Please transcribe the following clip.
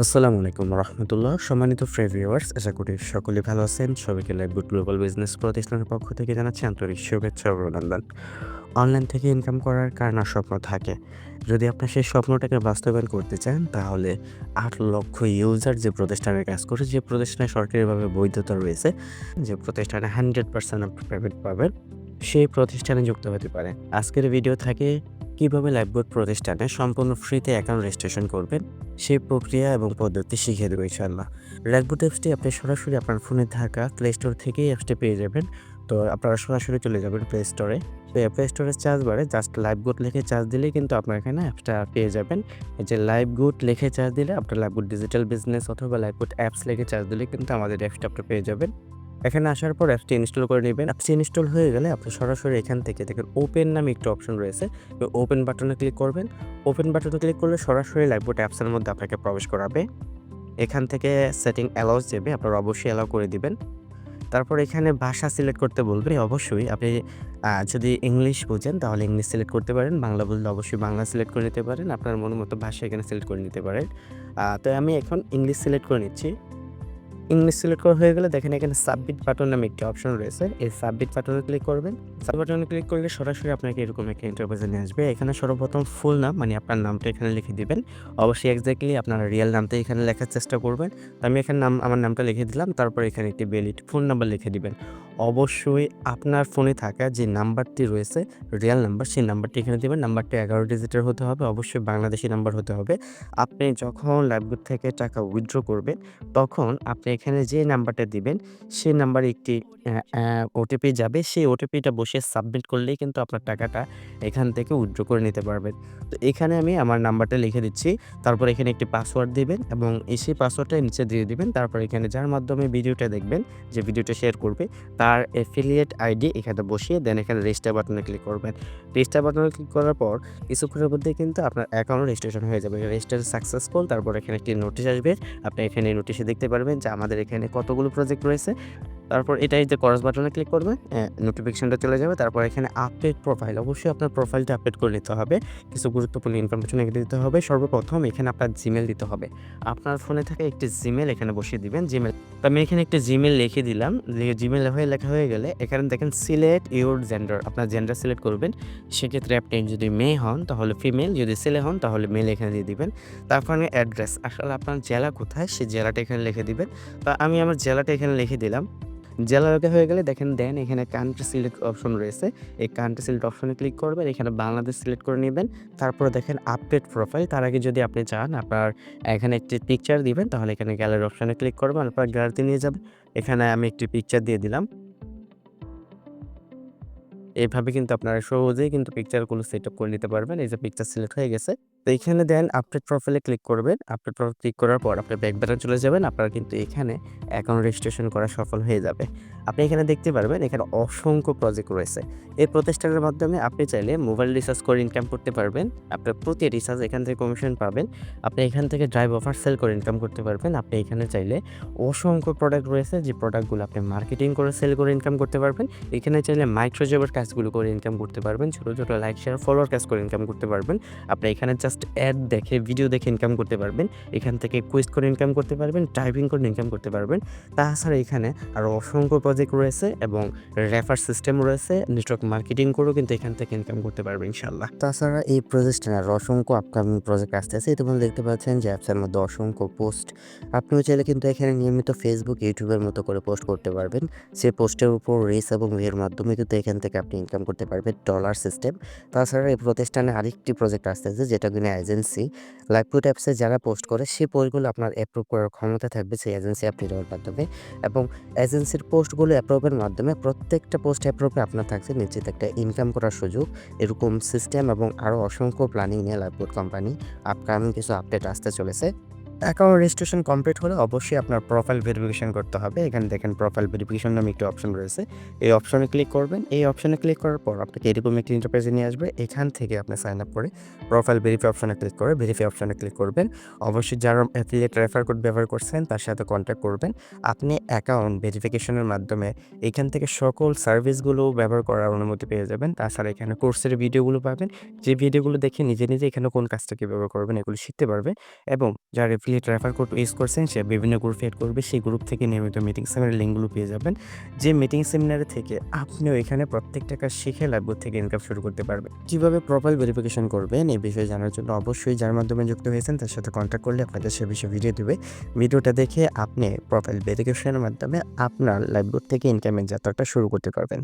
আসসালামু আলাইকুম রহমতুল্লাহ। সম্মানিত ফ্রেন্ড ভিউয়ার্স আশা করি সকলে ভালো আছেন। সবাইকে লাইভগুড গ্লোবাল বিজনেস প্রতিষ্ঠানের পক্ষ থেকে জানাচ্ছি আন্তরিক শুভেচ্ছা অভিনন্দন। অনলাইন থেকে ইনকাম করার কার স্বপ্ন থাকে? যদি আপনি সেই স্বপ্নটাকে বাস্তবায়ন করতে চান, তাহলে আট লক্ষ ইউজার যে প্রতিষ্ঠানে কাজ করে, যে প্রতিষ্ঠানে সরকারিভাবে বৈধতা রয়েছে, যে প্রতিষ্ঠানে হান্ড্রেড পার্সেন্ট আপনি পেমেন্ট পাবেন, সেই প্রতিষ্ঠানে যুক্ত হতে পারে। আজকের ভিডিও থাকে কীভাবে লাইফবোর্ড প্রতিষ্ঠানে সম্পূর্ণ ফ্রিতে অ্যাকাউন্ট রেজিস্ট্রেশন করবেন, সেই প্রক্রিয়া এবং পদ্ধতি শিখিয়ে দেবো ইনশাল্লাহ লাইফবোর্ড অ্যাপসটি আপনি সরাসরি আপনার ফোনে থাকা প্লে স্টোর থেকেই অ্যাপসটি পেয়ে যাবেন। তো আপনারা সরাসরি চলে যাবেন প্লে স্টোরে তো প্লে স্টোরের চার্জ বাড়ে জাস্ট লাইভ গুড লিখে চার্জ দিলেই কিন্তু আপনার এখানে অ্যাপসটা পেয়ে যাবেন। এই যে লাইভ গুড লিখে চার্জ দিলে আপনার লাইভ গুড ডিজিটাল বিজনেস অথবা লাইভ গুড অ্যাপস লিখে চার্জ দিলে কিন্তু আমাদের অ্যাপসটা আপনি পেয়ে যাবেন। এখানে আসার পর অ্যাপসটি ইনস্টল করে নেবেন। অ্যাপসটি ইনস্টল হয়ে গেলে আপনি সরাসরি এখান থেকে দেখেন ওপেন নামে একটা অপশন রয়েছে। ওপেন বাটনে ক্লিক করবেন। ওপেন বাটনে ক্লিক করলে সরাসরি লাইভবোট অ্যাপসের মধ্যে আপনাকে প্রবেশ করাবে। এখান থেকে সেটিং অ্যালাউস যাবে আপনারা অবশ্যই অ্যালাউ করে দিবেন। তারপর এখানে ভাষা সিলেক্ট করতে বলবে অবশ্যই আপনি যদি ইংলিশ বোঝেন তাহলে ইংলিশ সিলেক্ট করতে পারেন। বাংলা বললে অবশ্যই বাংলা সিলেক্ট করে নিতে পারেন। আপনার মনের মতো ভাষা এখানে সিলেক্ট করে নিতে পারেন। তো আমি এখন ইংলিশ সিলেক্ট করে নিচ্ছি। ইংলিশ সিলেক্ট করা হয়ে গেলে দেখেন এখানে সাবমিট বাটন নামে একটি অপশন রয়েছে। এই সাবমিট বাটনে ক্লিক করবেন। সাবমিট বাটনে ক্লিক করলে সরাসরি আপনাকে এরকম একটা ইন্টারভিউতে নিয়ে আসবে। এখানে সর্বপ্রথম ফুল নাম মানে আপনার নামটা এখানে লিখে দিবেন। অবশ্যই এক্স্যাক্টলি আপনার রিয়েল নামটা এখানে লেখার চেষ্টা করবেন। তো আমি এখানে নাম, আমার নামটা লিখে দিলাম। তারপর এখানে একটি বেলিট ফোন নাম্বার লিখে দিবেন। অবশ্যই আপনার ফোনে থাকা যে নাম্বারটি রয়েছে রিয়েল নাম্বার সেই নাম্বারটি এখানে দেবেন। নাম্বারটি এগারো ডিজিটের হতে হবে। অবশ্যই বাংলাদেশি নাম্বার হতে হবে। আপনি যখন লাইভগুড থেকে টাকা উইথড্র করবেন, তখন আপনি এখানে যে নাম্বারটা দিবেন সেই নাম্বারে একটি ওটিপি যাবে। সেই ওটিপিটা বসে সাবমিট করলেই কিন্তু আপনার টাকাটা এখান থেকে উইথড্র করে নিতে পারবেন। তো এখানে আমি আমার নাম্বারটা লিখে দিচ্ছি। তারপর এখানে একটি পাসওয়ার্ড দিবেন এবং সেই পাসওয়ার্ডটা নিচে দিয়ে দিবেন। তারপর এখানে যার মাধ্যমে ভিডিওটা দেখবেন, যে ভিডিওটা শেয়ার করবে, তার অ্যাফিলিয়েট আইডি এখানে বসিয়ে দেন এখানে রেজিস্টার বাটনে ক্লিক করবেন। রেজিস্টার বাটনে ক্লিক করার পর কিছুক্ষণের মধ্যে কিন্তু আপনার অ্যাকাউন্ট রেজিস্ট্রেশন হয়ে যাবে। রেজিস্টার সাকসেসফুল তারপর এখানে একটি নোটিশ আসবে। আপনি এখানে নোটিশে দেখতে পারবেন যে আমাদের এখানে কতগুলো প্রজেক্ট রয়েছে। তারপর এটাই যে করস বাটনে ক্লিক করবেন নোটিফিকেশনটা চলে যাবে। তারপর এখানে আপডেট প্রোফাইল অবশ্যই আপনার প্রোফাইলটা আপডেট করে নিতে হবে। কিছু গুরুত্বপূর্ণ ইনফরমেশন এখানে দিতে হবে। সর্বপ্রথম এখানে আপনার জিমেল দিতে হবে। আপনার ফোনে থেকে একটি জিমেল এখানে বসিয়ে দিবেন। জিমেল তো আমি এখানে একটি জিমেল লিখে দিলাম। জিমেল হয়ে লেখা হয়ে গেলে এখানে দেখেন সিলেক্ট ইউর জেন্ডার আপনার জেন্ডার সিলেক্ট করবেন। সেক্ষেত্রে আপনি যদি মেয়ে হন, তাহলে ফিমেল যদি ছেলে হন, তাহলে মেল এখানে দিয়ে দিবেন। তারপর অ্যাড্রেস আসলে আপনার জেলা কোথায়? সেই জেলাটা এখানে লিখে দিবেন। তো আমি আমার জেলাটা এখানে লিখে দিলাম। জেলা লোকে হয়ে গেলে দেখেন, দেন এখানে কান্ট্রি সিলেক্ট অপশন রয়েছে। এই কান্ট্রি সিলেক্ট অপশনে ক্লিক করবেন, এখানে বাংলাদেশ সিলেক্ট করে নেবেন। তারপরে দেখেন আপডেট প্রোফাইল তার আগে যদি আপনি চান, আপনার এখানে একটি পিকচার দিবেন, তাহলে এখানে গ্যালারি অপশনে ক্লিক করবেন, আপনার গ্যালারিতে নিয়ে যাবেন। এখানে আমি একটি পিকচার দিয়ে দিলাম। এভাবে কিন্তু আপনারা সহজেই কিন্তু পিকচারগুলো সেট আপ করে নিতে পারবেন। এই যে পিকচার সিলেক্ট হয়ে গেছে। তো এখানে দেন আপডেট প্রোফাইলে ক্লিক করবেন। আপডেট প্রোফাইল ক্লিক করার পর আপনি ব্যাক বাটন চলে যাবেন। আপনারা কিন্তু এখানে অ্যাকাউন্ট রেজিস্ট্রেশন করা সফল হয়ে যাবে। আপনি এখানে দেখতে পারবেন এখানে অসংখ্য প্রজেক্ট রয়েছে। এই প্রতিষ্ঠানের মাধ্যমে আপনি চাইলে মোবাইল রিচার্জ করে ইনকাম করতে পারবেন। আপনার প্রতি রিচার্জ এখান থেকে কমিশন পাবেন। আপনি এখান থেকে ড্রাইভ অফার সেল করে ইনকাম করতে পারবেন। আপনি এখানে চাইলে অসংখ্য প্রোডাক্ট রয়েছে যে প্রোডাক্টগুলো আপনি মার্কেটিং করে সেল করে ইনকাম করতে পারবেন। এখানে চাইলে মাইক্রো জবের কাজগুলো করে ইনকাম করতে পারবেন। ছোটো ছোটো লাইক শেয়ার ফলোয়ার কাজ করে ইনকাম করতে পারবেন। আপনি এখানে জাস্ট অ্যাড দেখে, ভিডিও দেখে ইনকাম করতে পারবেন। এখান থেকে কুইজ করে ইনকাম করতে পারবেন টাইপিং করে ইনকাম করতে পারবেন। তাছাড়া এখানে আরও অসংখ্য প্রজেক্ট রয়েছে এবং রেফার সিস্টেম রয়েছে নেটওয়ার্ক মার্কেটিং করেও কিন্তু এখান থেকে ইনকাম করতে পারবেন ইনশাল্লাহ তাছাড়া এই প্রজেক্টে আর অসংখ্য আপকামিং প্রজেক্ট আসতে আছে। ইতিমধ্যে দেখতে পাচ্ছেন যে অ্যাপসের মধ্যে অসংখ্য পোস্ট আপনিও চাইলে কিন্তু এখানে নিয়মিত ফেসবুক ইউটিউবের মতো করে পোস্ট করতে পারবেন। সে পোস্টের উপর রেস এবং ভিউর মাধ্যমে কিন্তু এখান থেকে আপনি ইনকাম করতে পারবেন ডলার সিস্টেম তাছাড়া এই প্রতিষ্ঠানে আরেকটি প্রজেক্ট আসতেছে যেটা কিনা এজেন্সি লাইভপুট অ্যাপসে যারা পোস্ট করে, সেই পোস্টগুলো আপনার অ্যাপ্রুভ করার ক্ষমতা থাকবে সেই এজেন্সি আপনি দেওয়ার মাধ্যমে এবং এজেন্সির পোস্টগুলো অ্যাপ্রুভের মাধ্যমে প্রত্যেকটা পোস্ট অ্যাপ্রুভে আপনার থাকছে নিশ্চিত একটা ইনকাম করার সুযোগ। এরকম সিস্টেম এবং আরও অসংখ্য প্ল্যানিং নিয়ে লাইভপুট কোম্পানি আপকামিং কিছু আপডেট আসতে চলেছে। অ্যাকাউন্ট রেজিস্ট্রেশন কমপ্লিট হলে অবশ্যই আপনার প্রোফাইল ভেরিফিকেশন করতে হবে। এখানে দেখেন প্রোফাইল ভেরিফিকেশন নামে একটি অপশন রয়েছে। এই অপশনে ক্লিক করবেন। এই অপশনে ক্লিক করার পর আপনাকে এরকম একটি ইন্টারপ্রাইজে নিয়ে আসবে। এখান থেকে আপনি সাইন আপ করে প্রোফাইল ভেরিফাই অপশনে ক্লিক করে ভেরিফাই অপশনে ক্লিক করবেন। অবশ্যই যারা অ্যাফিলিয়েট রেফার কোড ব্যবহার করছেন তার সাথে কন্ট্যাক্ট করবেন। আপনি অ্যাকাউন্ট ভেরিফিকেশনের মাধ্যমে এখান থেকে সকল সার্ভিসগুলো ব্যবহার করার অনুমতি পেয়ে যাবেন। তাছাড়া এখানে কোর্সের ভিডিওগুলো পাবেন। যে ভিডিওগুলো দেখে নিজে নিজে এখানে কোন কাজটাকে ব্যবহার করবেন এগুলো শিখতে পারবে এবং যারা অ্যাফিলিয়েট রেফার কোড ইউজ করছেন সে বিভিন্ন গ্রুপ এড করবে, সেই গ্রুপ থেকে নিয়মিত মিটিং সেমিনার লিঙ্কগুলো পেয়ে যাবেন। যে মিটিং সেমিনারে থেকে আপনিও এখানে প্রত্যেকটা কাজ শিখে লাইভবোর্ড থেকে ইনকাম শুরু করতে পারবেন। কীভাবে প্রোফাইল ভেরিফিকেশন করবেন এই বিষয়ে জানার জন্য অবশ্যই যার মাধ্যমে যুক্ত হয়েছেন তার সাথে কন্ট্যাক্ট করলে আপনাদের সে বিষয়ে ভিডিও দেবে। ভিডিওটা দেখে আপনি প্রোফাইল ভেরিফিকেশনের মাধ্যমে আপনার লাইভবোর্ড থেকে ইনকামের যাত্রাটা শুরু করতে পারবেন।